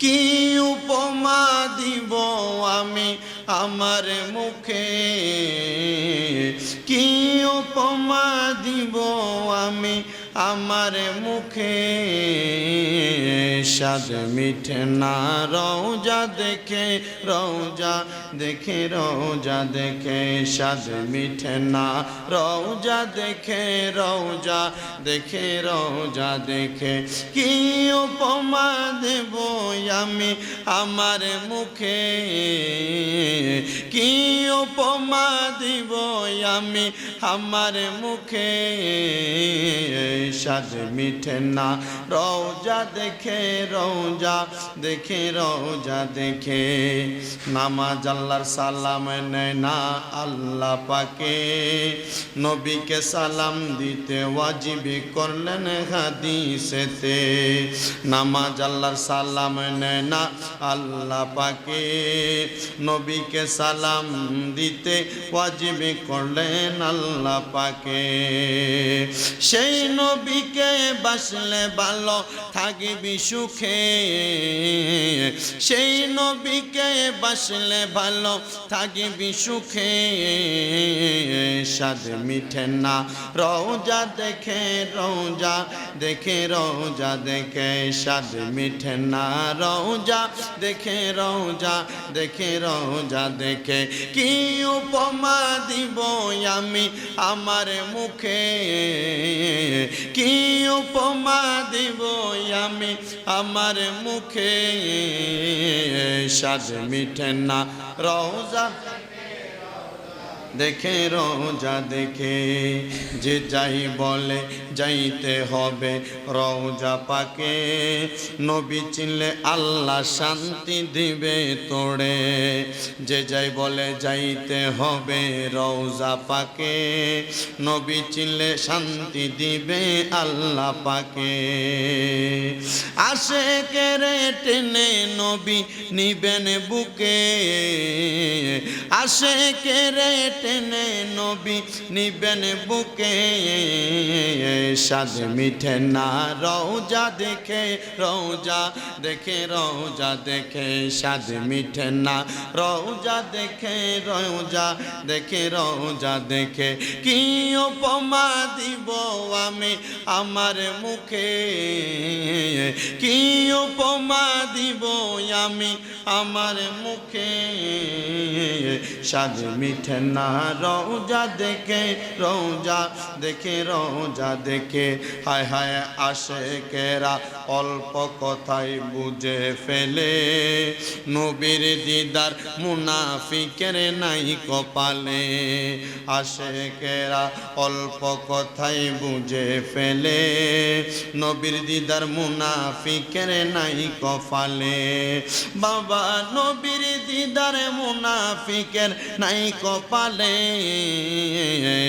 কি উপমা দিব আমি আমার মুখে? কি উপমা দিব আমি আমার মুখে? স্বাদ মিঠে না রৌজা দেখে রৌজা দেখে রৌজা দেখে স্বাদ মিঠে না। রৌজা দেখে রৌজা দেখে রৌজা দেখে কি উপমা দেব আমি আমার মুখে? কি উপমা দিব আমি আমার মুখে? স্বাদ মিঠে না। রৌজা দেখে রৌজা দেখে রৌজা দেখে। নামাজ আল্লাহর সালাম নেয় না আল্লাহ পাকে। নবীকে সালাম দিতে ওয়াজিবি করলেন হাদিসেতে। নামাজ আল্লাহর সালাম নেয় না আল্লাহ পাকে। নবীকে সালাম দিতে ওয়াজিবি করলেন আল্লাহ পাকে। সেই নবীকে বাসলে ভালো থাকবি সুখে। সেই নবীকে বাসলে ভালো থাকবি সুখে, স্বাদ মিঠে না। রৌজা দেখে রৌজা দেখে রৌজা দেখে স্বাদ মিঠে না। রৌজা দেখে রৌজা দেখে রৌজা দেখে কি উপমা দিব আমি আমার মুখে? কি উপমা দিব আমি আমার মুখে? স্বাদ মিঠে না। রৌজা দেখে, রোজা দেখে। যে যাই বলে যাইতে হবে রোজা পাকে। নবী চিনলে আল্লাহ শান্তি দিবে তোড়ে যে যাই বলে যাইতে হবে রোজা পাকে। নবী চিনলে শান্তি দিবে আল্লাহ পাকে। আসে কেরে টেনে নবী নিবেন বুকে। আসে কেরে টেনে নবী নিবেন বুকে। স্বাদ মিঠে না রৌজা দেখে রৌজা দেখে রৌজা দেখে। স্বাদ মিঠে না রৌজা দেখে রৌজা দেখে রৌজা দেখে। কি উপমা দিব আমি আমার মুখে? কি উপমা দিব আমি আমার মুখে স্বাদ মিঠে না, রৌজা দেখে রৌজা দেখে রৌজা দেখে। হায় হায় আসে কেরা অল্প কথাই বুঝে ফেলে। নবীর দিদার মুনাফিকের নাই কপালে। আসে কেরা অল্প কথাই বুঝে ফেলে। নবীর দিদার মুনাফিকের নাই কপালে। বাবা নবীর দিদার মুনাফিকের নাই কপালে।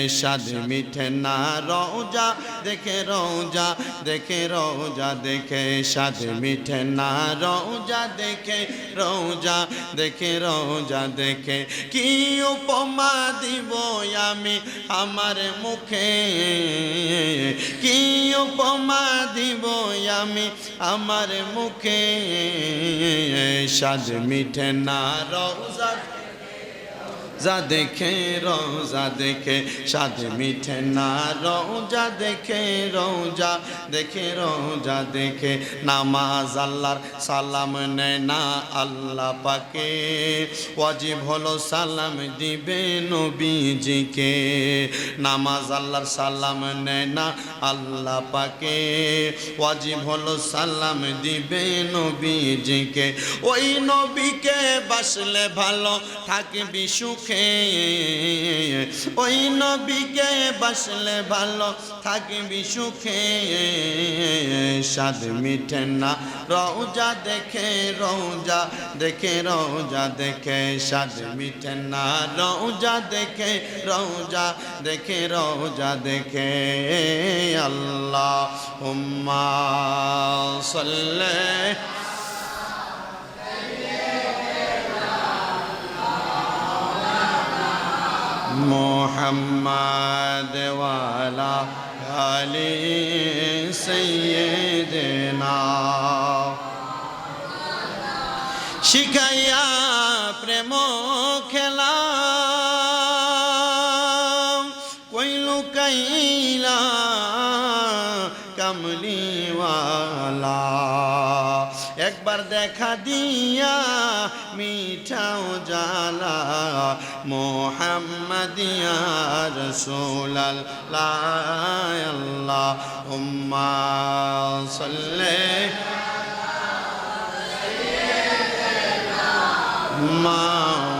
স্বাদ মিঠে না রৌজা দেখে রৌজা দেখে রৌজা দেখে স্বাদ মিঠে না রৌজা দেখে রৌজা দেখে রৌজা দেখে কি উপমা দিব আমি আমার মুখে? কি উপমা দিব আমি আমার মুখে? স্বাদ মিঠে না রৌজা দেখে, রোজা দেখে, স্বাদ মিঠে না রোজা দেখে রোজা দেখে রোজা দেখে, নামাজ আল্লাহর সালাম নেয় না আল্লাহ পাকে। ওয়াজিব হলো সালাম দিবে নবীজিকে, নামাজ আল্লাহর সালাম নেয় না আল্লাহ পাকে। ওয়াজিব হলো সালাম দিবে নবীজিকে, ওই নবীকে বাসলে ভালো থাকবি সুখে ওই নবীকে বাসলে ভালো থাকবি সুখে। স্বাদ মিঠে না রৌজা দেখে রৌজা দেখে রৌজা দেখে স্বাদ মিঠে না রৌজা দেখে রৌজা দেখে রৌজা দেখে। আল্লাহ হুম্মা সাল্লে মোহাম্মদ ওয়ালা আলি সৈয়দনা শিখাইয়া প্রেম খেলা কইলু কাইলা কামলিওয়ালা একবার দেখা দিয়া মিঠাও জালা মোহাম্মদিয়া রসুল্লাহ আল্লাহ উম্মা সাল্লে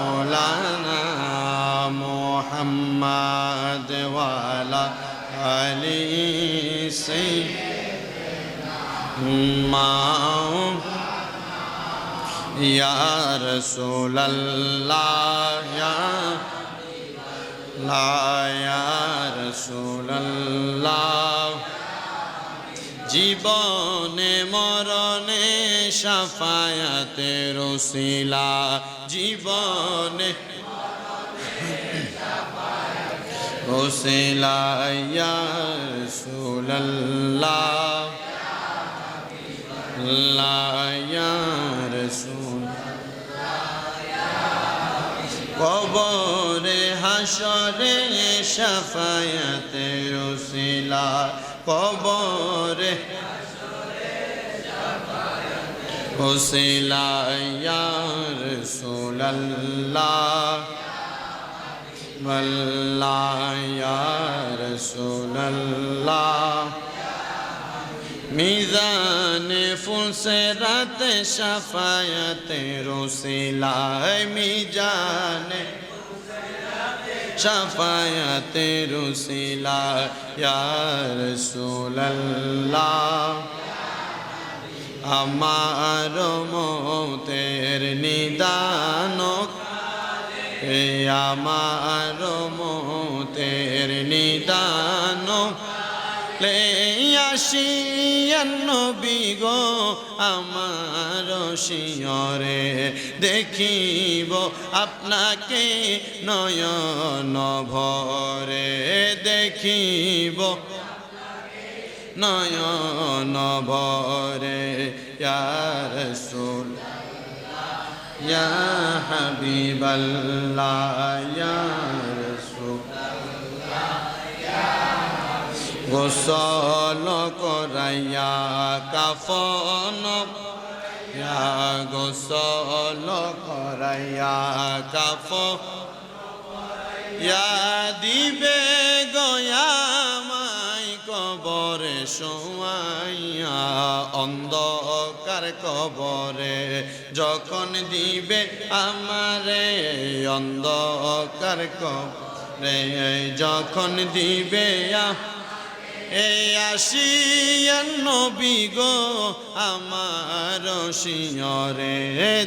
مولانا محمد وعلى آله سيدنا يا رسول الله يا لا يا رسول الله জীবনে মরণে সাফায়াতে রসিলা জীবনে রসিলা ইয়া রাসূলুল্লাহ লা সাফায়াতে রসিলা কবরে ওসিলা ইয়ার সোলাল্লাহ ইয়ার সোলাল্লাহ মিজান ফুলসেরাত সাফায়াতে রসিলা মিজানে শাফায়াত রুসিলা ইয়ার সুল্লাহ আমার মতের নিদান আমার মতের নিদান আসিয়ান নবী আমার শিয়রে দেখিব আপনাকে নয়ন ভরে, দেখিব নয়ন ভরে ইয়ার সোল ইয়া হাবিবাল্লাহ, ইয়া গোসল করাইয়া, কাফন গোসল করাইয়া কাফ দিবে গয়ামাই কবরে শোয়াইয়া, অন্ধকার কবরে যখন দিবে আমারে, অন্ধকার কবরে যখন দিবে আ- এই আসিয়ান নবী গো আমার শিয়রে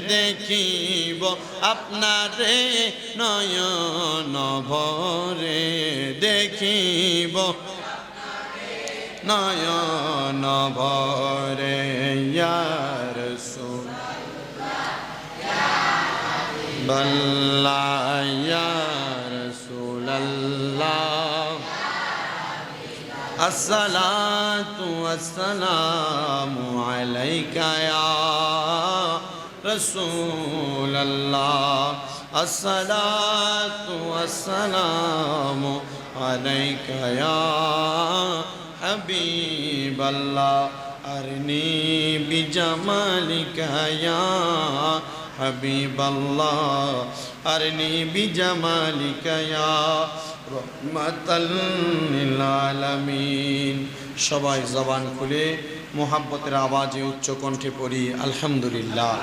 দেখিব আপনারে নয়ন ভরে দেখিব। নয়ন ভরে ইয়ার الصلاة والسلام عليك يا رسول الله الصلاة والسلام عليك يا حبيب الله أرني بجمالك يا حبيب الله أرني بجمالك يا আলামিন সবাই জবান খুলে, মোহাব্বতের আওয়াজে উচ্চ কণ্ঠে পড়ি, আলহামদুলিল্লাহ।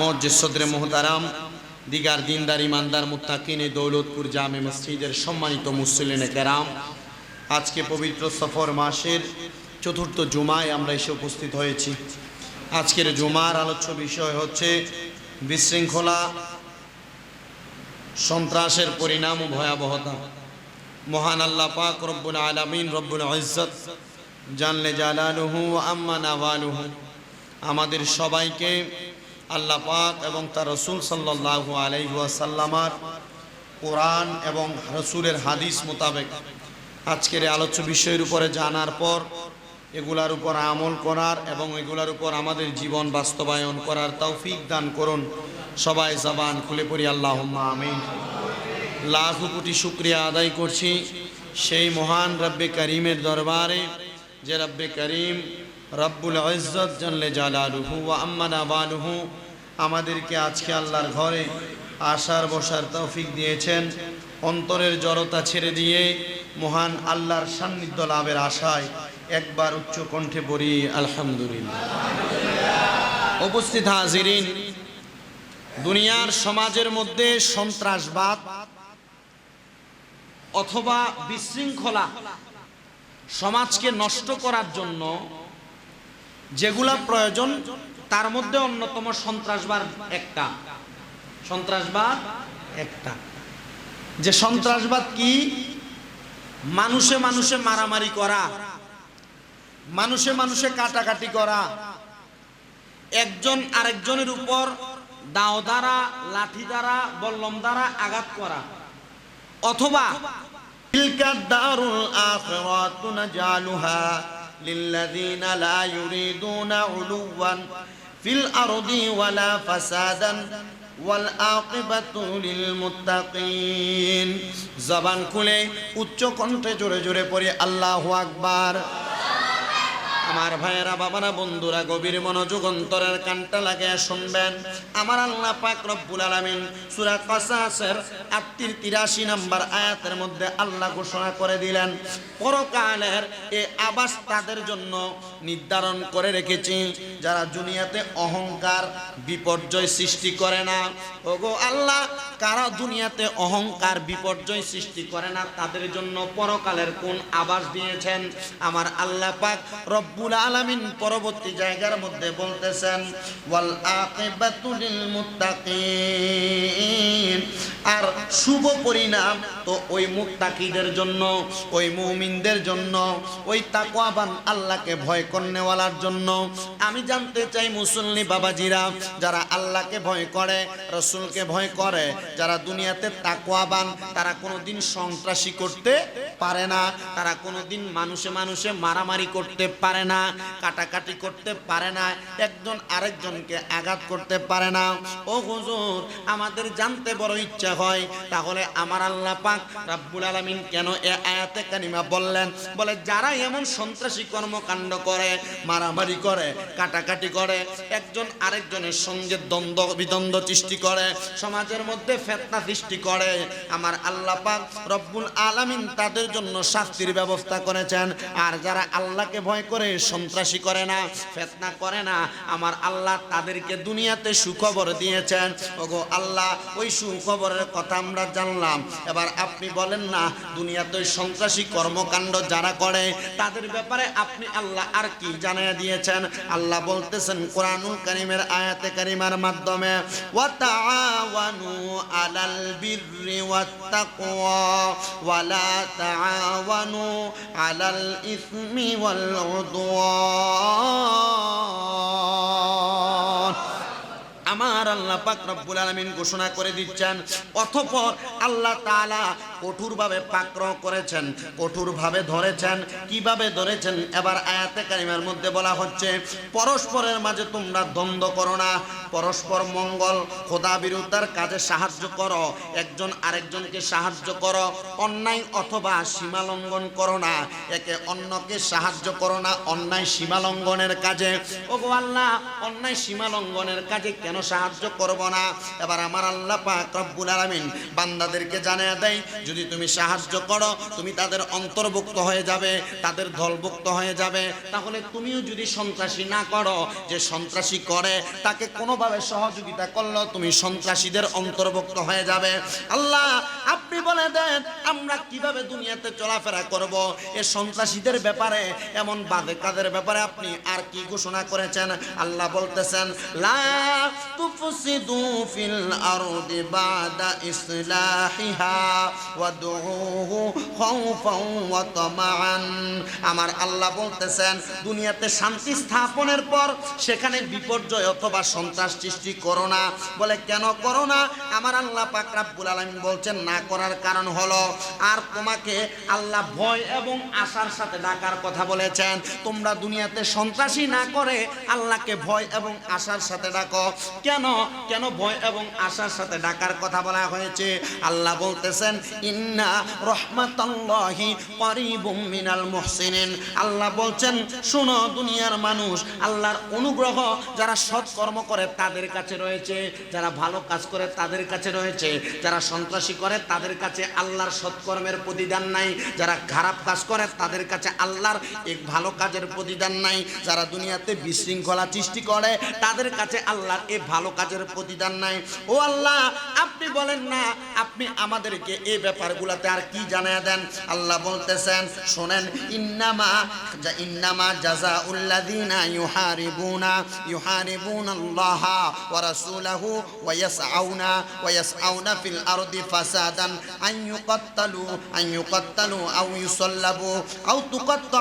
মসজিদ সদরে মোহতারাম, দিগার দিনদার ইমানদার মুত্তাকিনে দৌলতপুর জামে মসজিদের সম্মানিত মুসলিনে কেরাম, আজকে পবিত্র সফর মাসের চতুর্থ জুমায় আমরা এসে উপস্থিত হয়েছি। আজকের জুমার আলোচ্য বিষয় হচ্ছে বিশৃঙ্খলা সন্ত্রাসের পরিণাম ভয়াবহতা। মহান আল্লাহ পাক রব্বুল আলামিন রব্বুল ইজ্জত জানলে জালালুহু আম্মা নাওয়ালুহু। আমাদের সবাইকে আল্লাহ পাক এবং তার রসুল সাল্লাল্লাহু আলাইহি ওয়াসাল্লামার কোরআন এবং রসুলের হাদিস মোতাবেক আজকের আলোচ্য বিষয়ের উপরে জানার পর এগুলার উপর আমল করার এবং এগুলার উপর আমাদের জীবন বাস্তবায়ন করার তৌফিক দান করুন। সবাই জবান খুলে পড়ি আল্লাহ আমিন। লাখ কোটি শুক্রিয়া আদায় করছি সেই মহান রব্বে করিমের দরবারে, যে রব্বে করিম রব্বুল ইজ্জত জানলে জালালুহু ওয়া আম্মানা বালুহু আমাদেরকে আজকে আল্লাহর ঘরে আসার বসার তৌফিক দিয়েছেন। অন্তরের জড়তা ছেড়ে দিয়ে মহান আল্লাহর সান্নিধ্য লাভের আশায় একবার উচ্চ কণ্ঠে পড়ি, আলহামদুলিল্লাহ। উপস্থিত হাজিরিন, দুনিয়ার সমাজের মধ্যে সন্ত্রাসবাদ অথবা বিশৃঙ্খলা সমাজকে নষ্ট করার জন্য যেগুলা প্রয়োজন, তার মধ্যে অন্যতম সন্ত্রাসবাদ একটা। সন্ত্রাসবাদ একটা। যে সন্ত্রাসবাদ কি? মানুষে মানুষে মারামারি করা মানুষে মানুষে কাটাকাটি করা। একজন আরেকজনের উপর দাও দ্বারা, লাঠি দ্বারা, বল্লম দ্বারা আঘাত করা। অথবা জবান খুলে, উচ্চ কণ্ঠে জোরে জোরে পড়ে, আল্লাহ আকবার। আমার ভাইয়েরা, বাবারা, বন্ধুরা, গভীর মনোযোগ, অন্তরের কানটা লাগিয়ে শুনবেন। আমার আল্লাহ পাক রব্বুল আলামিন সূরা কাসাসের 83 নম্বর আয়াতের মধ্যে আল্লাহ ঘোষণা করে দিলেন, পরকালের এই আবাস তাদের জন্য নির্ধারণ করে রেখেছি। যারা দুনিয়াতে অহংকার, বিপর্যয় সৃষ্টি করে না, ওগো আল্লাহ, কারা দুনিয়াতে অহংকার, বিপর্যয় সৃষ্টি করে না, তাদের জন্য পরকালের কোন আবাস দিয়েছেন? আমার আল্লাহ পাক রব্বুল আলামিন পরবর্তী জায়গার মধ্যে বলতেছেন ওয়াল আকিবাতুল মুত্তাকিন। আর শুভ পরিণাম তো ওই মুত্তাকিদের জন্য, ওই মুমিনদের জন্য, ওই তাকওয়াবান আল্লাহকে ভয় করনেওয়ালার জন্য। আমি জানতে চাই মুসল্লি বাবাজিরা, যারা আল্লাহকে ভয় করে, রসুলকে ভয় করে, যারা দুনিয়াতে তাকওয়াবান, তারা কোনোদিন সন্ত্রাসী করতে পারে না, তারা কোনোদিন মানুষে মানুষে মারামারি করতে পারে না, কাটাকাটি করতে পারে না, একজন আরেকজনকে আঘাত করতে পারে না। ও হুজুর, আমাদের জানতে বড় ইচ্ছা হয়, তাহলে আমার আল্লাহ পাক রাব্বুল আলামিন কেন এ আয়াতে কানিমা বললেন? বলে, যারা এমন সন্ত্রাসী কর্মকাণ্ড করে, মারামারি করে, কাটাকাটি করে, একজন আরেকজনের সঙ্গে দ্বন্দ্ব, বিদ্বন্দ্ব সৃষ্টি করে, সমাজের মধ্যে ফেতনা সৃষ্টি করে, আমার আল্লাহ পাক রব্বুল আলামিন তাদের জন্য শাস্তির ব্যবস্থা করেছেন। আর যারা আল্লাহকে ভয় করে, সন্ত্রাসী করে না, ফেতনা করে না, আমার আল্লাহ তাদেরকে দুনিয়াতে সুখবর দিয়েছেন। ওগো আল্লাহ, ওই সুখবরের কথা আমরা জানলাম। এবার আপনি বলেন না, দুনিয়াতে ওই সন্ত্রাসী কর্মকাণ্ড যারা করে, তাদের ব্যাপারে আপনি আল্লাহ আর কি জানিয়ে দিয়েছেন? আল্লাহ বলতেছেন কোরআনুল কারিমের আয়াতে কারিমার মাধ্যমে আলাল ওয়ালা ইসমি আমার আল্লাহ পাক রব্বুল আলামিন ঘোষণা করে দিচ্ছেন অথপর আল্লাহ তাআলা কঠোরভাবে পাকড় করেছেন, কঠোরভাবে ধরেছেন। কীভাবে ধরেছেন? এবার আয়াতে কারিমার মধ্যে বলা হচ্ছে, পরস্পরের মাঝে তোমরা দ্বন্দ্ব করো না, পরস্পর মঙ্গল, খোদা বিরুদ্ধার কাজে সাহায্য করো, একজন আরেকজনকে সাহায্য করো, অন্যায় অথবা সীমা লঙ্ঘন করো না, একে অন্যকে সাহায্য করো না, অন্যায় সীমা লঙ্ঘনের কাজে। ওগো আল্লাহ, অন্যায় সীমা লঙ্ঘনের কাজে কেন সাহায্য করব না? এবার আমার আল্লাহ পাক রব্বুল আলামিন বান্দাদেরকে জানিয়ে দেয় যদি তুমি সাহায্য করো, তুমি তাদের অন্তর্ভুক্ত হয়ে যাবে, তাদের দলভুক্ত হয়ে যাবে, তাহলে তুমিও যদি সন্ত্রাসী না করো, যে সন্ত্রাসী করে, তাকে কোনোভাবে সহযোগিতা করল তুমি সন্ত্রাসীদের অন্তর্ভুক্ত হয়ে যাবে। আল্লাহ, আপনি বলে দেন, আমরা কীভাবে দুনিয়াতে চলাফেরা করব? এ সন্ত্রাসীদের ব্যাপারে, এমন বাদে কাদের ব্যাপারে আপনি আর কি ঘোষণা করেছেন? আল্লাহ বলতেছেন, লা ইসলাহিহা আমার আল্লাহ বলতেছেন, দুনিয়াতে শান্তি স্থাপনের পর সেখানে বিপর্যয় অথবা সন্ত্রাস সৃষ্টি করো না। বলে, কেন করো না? আমার আল্লাহ পাক আলামিন বলছেন, না করার কারণ হলো, আর তোমাকে আল্লাহ ভয় এবং আশার সাথে ডাকার কথা বলেছেন। তোমরা দুনিয়াতে সন্ত্রাসী না করে আল্লাহকে ভয় এবং আশার সাথে ডাকো। কেন? কেন ভয় এবং আশার সাথে ডাকার কথা বলা হয়েছে? আল্লাহ বলতেছেন ইন্না রহমাতাল্লাহি করিবুম মিনাল মুহসিনিন। আল্লাহ বলছেন, শোনো দুনিয়ার মানুষ, আল্লাহর অনুগ্রহ যারা সৎকর্ম করে তাদের কাছে রয়েছে, যারা ভালো কাজ করে তাদের কাছে রয়েছে, যারা সন্ত্রাসী করে তাদের কাছে আল্লাহর সৎকর্মের প্রতিদান নাই, যারা খারাপ কাজ করে তাদের কাছে আল্লাহর এক ভালো কাজের প্রতিদান নাই, যারা দুনিয়াতে বিশৃঙ্খলা সৃষ্টি করে তাদের কাছে আল্লাহর এ ভালো কাজের প্রতিদান নাই। ও আল্লাহ, আপনি বলেন না, আপনি আমাদেরকে এই ব্যাপারগুলোতে আর কি জানিয়ে দেন? আল্লাহ বলতেছেন, শোনেন, ইন্নামা ইন্নামা জাজা উল্লাদিনা ইউহারিবুনা ইউহারিবুনা আল্লাহ ওয়া রাসূলাহু ওয়া ইয়াসআউনা ওয়া ইয়াসআউনা ফিল আরদি ফাসাদান, আন ইউকাত্তালু আন ইউকাত্তালু আও ইউসাল্লাবু, আও তুকাত্তা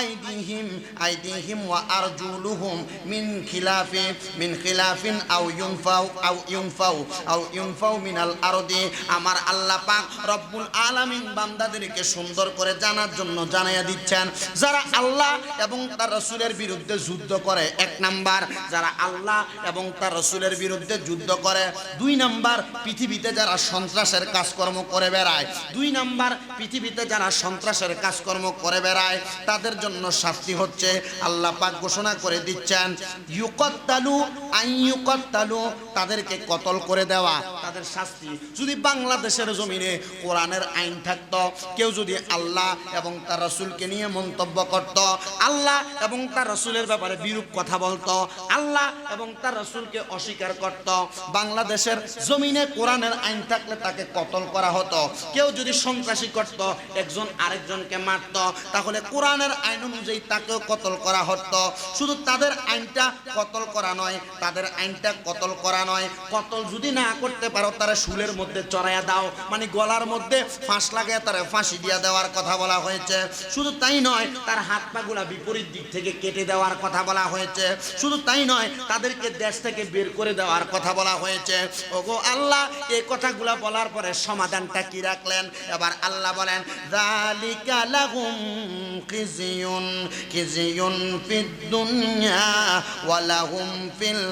আইদিহিম আইদিহিম ওয়া আরজুলুহুম মিন খিলাফি, মিন খিলাফিন আও ইউনফাউ আও ইউনফাউ আও ইউনফাউ মিনাল আরদি। আমার আল্লাহ পাক রব্বুল আলামিন বান্দাদেরকে সুন্দর করে জানার জন্য জানাইয়া দিচ্ছেন। যারা আল্লাহ এবং তার রসুলের বিরুদ্ধে যুদ্ধ করে, এক নাম্বার, যারা আল্লাহ এবং তার রসুলের বিরুদ্ধে যুদ্ধ করে, দুই নাম্বার, পৃথিবীতে যারা সন্ত্রাসের কাজকর্ম করে বেড়ায়, দুই নাম্বার, পৃথিবীতে যারা সন্ত্রাসের কাজকর্ম করে বেড়ায়, তাদের জন্য শাস্তি হচ্ছে, আল্লাহ পাক ঘোষণা করে দিচ্ছেন, ইউকত্তালু আইয়ুকত্তালু তাদেরকে কতল করে দেওয়া, তাদের শাস্তি। যদি বাংলাদেশের জমিনে কোরআনের আইন থাকতো, কেউ যদি আল্লাহ এবং তার রসুলকে নিয়ে মন্তব্য করত, আল্লাহ এবং তার রসুলের ব্যাপারে বিরূপ কথা বলতো, আল্লাহ এবং তার রসুলকে অস্বীকার করত, বাংলাদেশের জমিনে কোরআনের আইন থাকলে তাকে কতল করা হতো, কেউ যদি সন্ত্রাসী করত, একজন আরেকজনকে মারত, তাহলে কোরআনের আইন অনুযায়ী তাকেও কতল করা হতো, শুধু তাদের আইনটা কতল করা নয়, তাদের আইনটা কতল করা নয়, কতল যদি না করতে পারো, তারা শুলের মধ্যে চড়াইয়া দাও মানে গলার মধ্যে ফাঁস লাগিয়ে তার ফাঁসি দিয়ে দেওয়ার কথা বলা হয়েছে। শুধু তাই নয়, তার হাত পাগুলা বিপরীত দিক থেকে কেটে দেওয়ার কথা বলা হয়েছে। শুধু তাই নয়, তাদেরকে দেশ থেকে বের করে দেওয়ার কথা বলা হয়েছে। ওগো আল্লাহ এই কথাগুলা বলার পরে সমাধানটা কি রাখলেন? এবার আল্লাহ বলেন, যালিকা লাহুম খিজিয়ুন খিজিয়ুন ফিদ দুনিয়া ওয়া লাহুম ফিল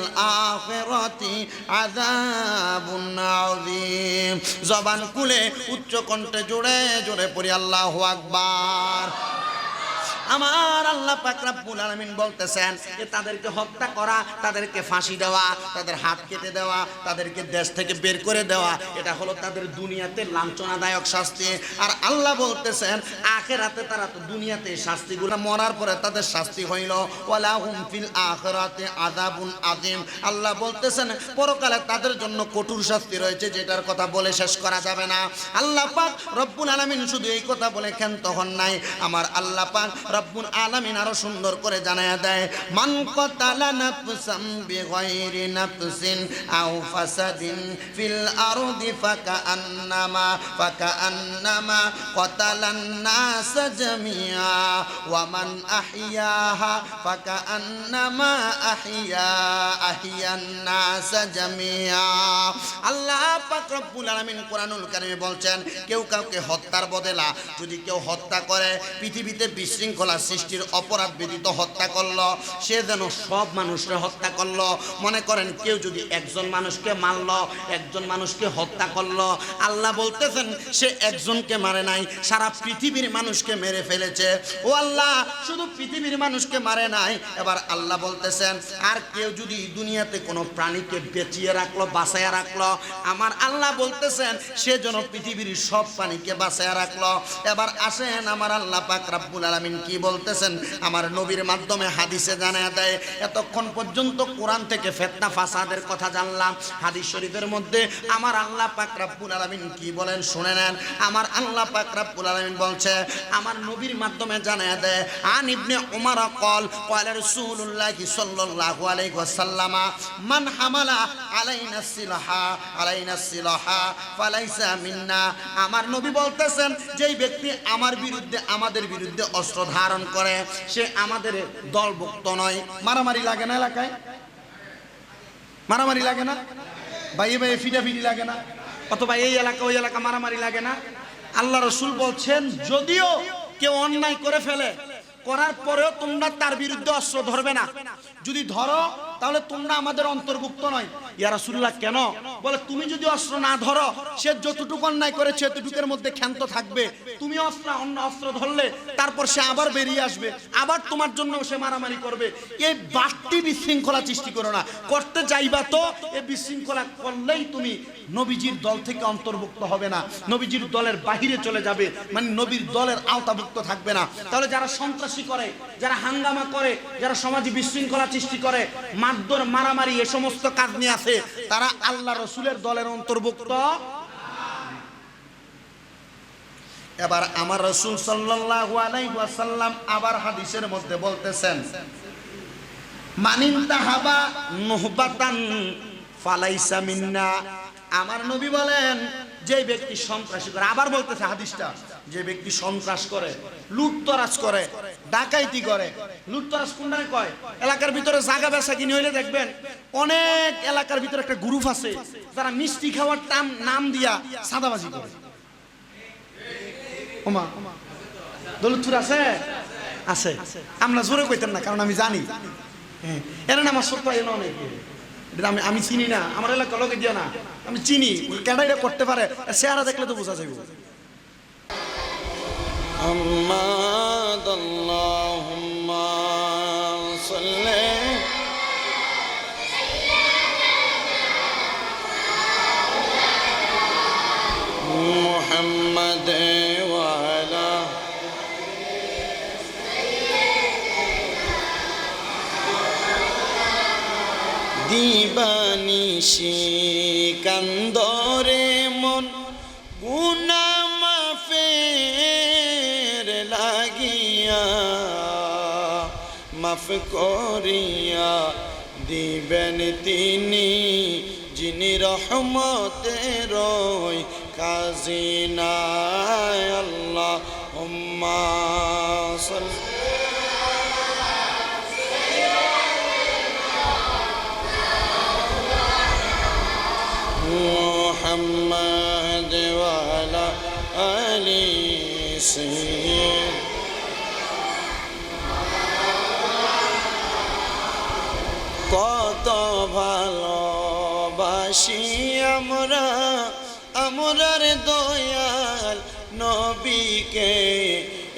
আখিরাতি আযাবুন আযীম। জবান খুলে উচ্চ কণ্ঠে জোরে জোরে পড়ি আল্লাহ আকবার। আমার আল্লাহ পাক রব্বুল আলামিন বলতেছেন যে তাদেরকে হত্যা করা, তাদেরকে ফাঁসি দেওয়া, তাদের হাত কেটে দেওয়া, তাদেরকে দেশ থেকে বের করে দেওয়া, এটা হলো তাদের দুনিয়াতে লাঞ্ছনাদায়ক শাস্তি। আর আল্লাহ বলতেছেন, আখেরাতে তারা তো দুনিয়াতে শাস্তিগুলো মরার পরে তাদের শাস্তি হইল। ওয়ালা হুম ফিল আখিরাতে আযাবুন আযীম। আল্লাহ বলতেছেন, পরকালে তাদের জন্য কঠোর শাস্তি রয়েছে, যেটার কথা বলে শেষ করা যাবে না। আল্লাহ পাক রব্বুল আলামিন শুধু এই কথা বলে কেন তখন নাই। আমার আল্লাহ পাক রব্বুল আলামিন আরও সুন্দর করে জানায়া দেয়, মান কতালা নাফসাম বিগাইরি নাফসিন আও ফাসাদিন ফিল আরদি ফাকান্নামা ফাকান্নামা কতালান নাস জামিয়া, ওয়া মান আহইয়াহা ফাকান্নামা আহইয়া আহিয়ান নাস জামিয়া। আল্লাহ পাক রব্বুল আলামিন কোরআনুল কারিমে বলছেন, কেউ কাউকে হত্যার বদলা যদি কেউ হত্যা করে, পৃথিবীতে বিশৃঙ্খলা সৃষ্টির অপরাধ ব্যতীত হত্যা করল। সে যেন সব মানুষকে হত্যা করল। মনে করেন কেউ যদি একজন মানুষকে মারলো, একজন মানুষকে হত্যা করল। আল্লাহ বলতেছেন, সে একজনকে মারে নাই, সারা পৃথিবীর মানুষকে মেরে ফেলেছে। ও আল্লাহ, শুধু পৃথিবীর মানুষকে মারে নাই। এবার আল্লাহ বলতেছেন, আর কেউ যদি দুনিয়াতে কোনো প্রাণীকে বেঁচিয়ে রাখল, বাঁচাইয়া রাখল, আমার আল্লাহ বলতেছেন, সে যেন পৃথিবীর সব প্রাণীকে বাঁচাইয়া রাখল। এবার আসেন আমার আল্লাহ পাক রাব্বুল আলামিন কি কি বলতেছেন আমার নবীর মাধ্যমে হাদিসে জানা দেয় এতক্ষণ পর্যন্ত কোরআন থেকে ফেতনা ফাসাদের কথা জানলাম হাদিস শরীফের মধ্যে আমার আল্লাহ পাক রাব্বুল আলামিন কি বলেন শুনে নেন আমার আল্লাহ পাক রাব্বুল আলামিন বলছে আমার নবীর মাধ্যমে জানা দেয় আন ইবনে উমর কল قال رسول الله صلى الله عليه وسلم من حمل علينا السلاح علينا السلاح فليس منا আমার নবী বলতেছেন যেই ব্যক্তি আমার বিরুদ্ধে আমাদের বিরুদ্ধে অস্ত্র ধারণ করে, সে আমাদের দলভুক্ত নয়। মারামারি লাগে না এলাকায়? মারামারি লাগে না? ভাইয়ে ভাইয়ে ফিটাফিটি লাগে না? অথবা এই এলাকা, ওই এলাকা মারামারি লাগে না? আল্লাহ রসুল বলছেন, যদিও কেউ অন্যায় করে ফেলে, করার পরেও তোমরা তার বিরুদ্ধে অস্ত্র ধরবে না। যদি ধরো, তাহলে তোমরা আমাদের অন্তর্ভুক্ত নয়। ইয়া রাসূলুল্লাহ, কেন? বলে, তুমি যদি অস্ত্র না ধরো, সে যতটুকু অন্যায় করেছে এতটুকুর মধ্যে ক্ষান্ত থাকবে। তুমি অস্ত্র, অন্য অস্ত্র ধরলে, তারপর সে আবার বেরিয়ে আসবে। আবার তোমার জন্য সে মারামারি করবে। এই বাড়তি বিশৃঙ্খলা সৃষ্টি করো না। করতে যাইবা তো, এই বিশৃঙ্খলা করলেই তুমি নবীজির দল থেকে অন্তর্ভুক্ত হবে না। নবীজির দলের বাহিরে চলে যাবে। মানে নবীর দলের আওতাভুক্ত থাকবে না। তাহলে যারা সন্ত্রাসী করে, যারা হাঙ্গামা করে, যারা সমাজে বিশৃঙ্খলা সৃষ্টি করে, মারধর, মারামারি, এ সমস্ত কাজ নিয়ে আছে, তারা আল্লাহ রসুলের দলের অন্তর্ভুক্ত। এবার আমার রসুল সাল্লাল্লাহু আবার হাদিসের মধ্যে বলতেছেন মানিন তাহাবা নহবাতান ফালাইসা মিন্না। আমার নবী বলেন যে ব্যক্তি সন্ত্রাসী করে, আবার বলতেছে হাদিসটা, যে ব্যক্তি সন্ত্রাস করে, লুটতরাজ করে, ডাকাইতি করে। লুটতরাজ কোনটা কয়? এলাকার ভিতরে জায়গা বেচা কিনে হইলে দেখবেন, অনেক এলাকার ভিতরে একটা গ্রুপ আছে, যারা মিষ্টি খাওয়ার টাম নাম দিয়া সাদাবাজি করে। ওমা দৌলতপুর আছে? আছে। আমরা জোরে কইতেন না, কারণ আমি জানি। হ্যাঁ এর নাম আমার সত্য এনে অনেক। এটা আমি আমি চিনি না আমার এলাকা লোকে দিয়ে না আমি চিনি কেন এটা করতে পারে চেহারা দেখলে তো বোঝা যাবে حماد اللهم صل محمد দিবানিশি কান্দরে মন, গুনা মাফের লাগিয়া, মাফ করিয়া দিবেন তিনি যিনি রহমতে রহমতের কাজিনা আল্লাহ হুম্মা সাল্লি سيدنا কত ভালোবাসি আমরা আমরার দয়াল নবীকে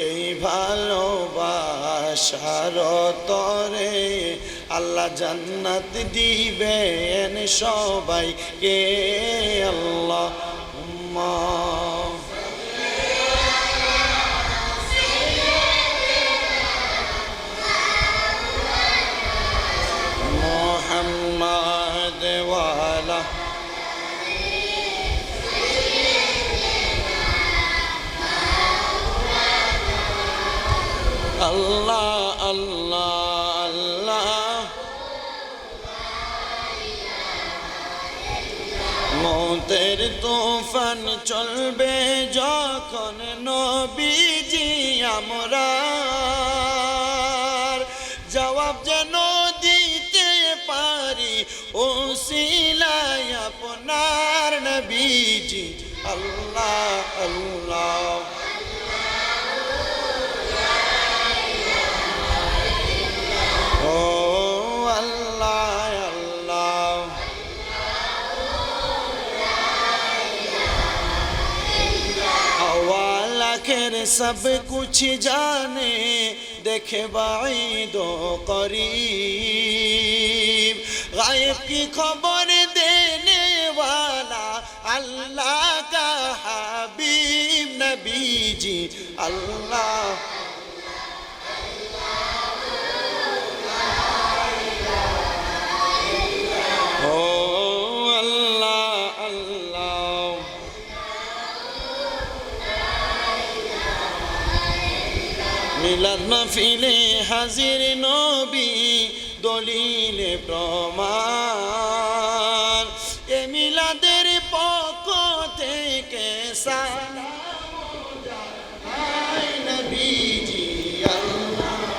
এই ভালোবাসার তরে আল্লাহ জান্নাত দিবেন সবাইকে আল্লাহ আল্লাহ আল্লাহ আল্লাহ। মতের তুফান চলবে যখন নবীজি আমরা জবাব যেন দিতে পারি, ও সিলাই আপনার নবীজি। আল্লাহ আল্লাহ। सब कुछ जाने देखे बाई दो करीब गायब की खबर देने वाला अल्लाह का हबीब नबी जी अल्लाह মাহফিলে হাজির নবী দলিলে প্রমাণ। এ মিলাদের পক্ষ থেকে সালাম